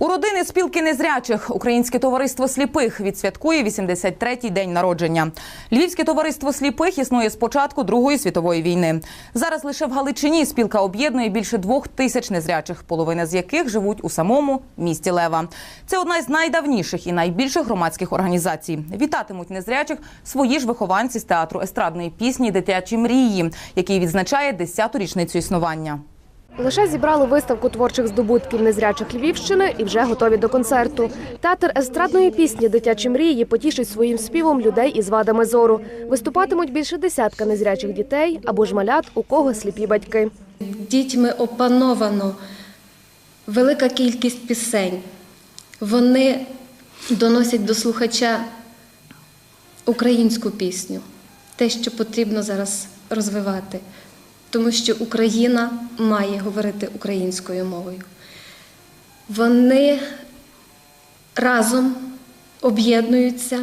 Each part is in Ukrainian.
У родини спілки незрячих Українське товариство сліпих відсвяткує 83-й день народження. Львівське товариство сліпих існує з початку Другої світової війни. Зараз лише в Галичині спілка об'єднує більше двох тисяч незрячих, половина з яких живуть у самому місті Лева. Це одна з найдавніших і найбільших громадських організацій. Вітатимуть незрячих свої ж вихованці з театру естрадної пісні Дитячі мрії, який відзначає 10-ту річницю існування. Лише зібрали виставку творчих здобутків незрячих Львівщини і вже готові до концерту. Театр естрадної пісні Дитячі мрії потішить своїм співом людей із вадами зору. Виступатимуть більше десятка незрячих дітей або ж малят, у кого сліпі батьки. Дітьми опановано велика кількість пісень. Вони доносять до слухача українську пісню, те, що потрібно зараз розвивати, тому що Україна має говорити українською мовою. Вони разом об'єднуються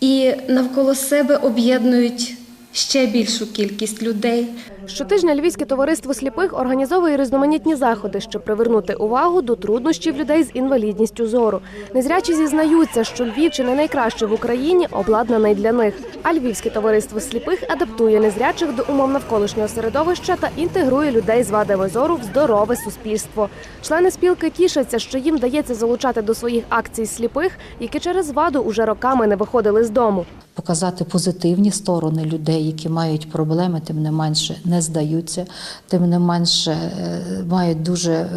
і навколо себе об'єднують ще більшу кількість людей. Щотижня Львівське товариство сліпих організовує різноманітні заходи, щоб привернути увагу до труднощів людей з інвалідністю зору. Незрячі зізнаються, що Львів чи не найкраще в Україні обладнаний для них. А Львівське товариство сліпих адаптує незрячих до умов навколишнього середовища та інтегрує людей з вадами зору в здорове суспільство. Члени спілки тішаться, що їм дається залучати до своїх акцій сліпих, які через ваду уже роками не виходили з дому. показати позитивні сторони людей, які мають проблеми, тим не менше не здаються, тим не менше е, мають дуже е,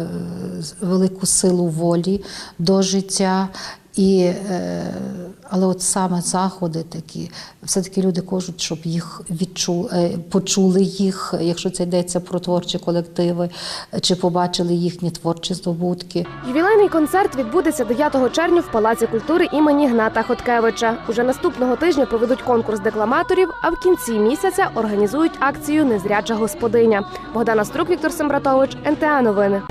велику силу волі до життя. І, е, але от саме заходи такі, все-таки люди кажуть, щоб їх відчу, е, почули їх, якщо це йдеться про творчі колективи, чи побачили їхні творчі здобутки. Ювілейний концерт відбудеться 9 червня в Палаці культури імені Гната Хоткевича. Уже наступного тижня проведуть конкурс декламаторів, а в кінці місяця організують акцію Незряча господиня. Богдана Струк, Віктор Сембратович, НТА Новини.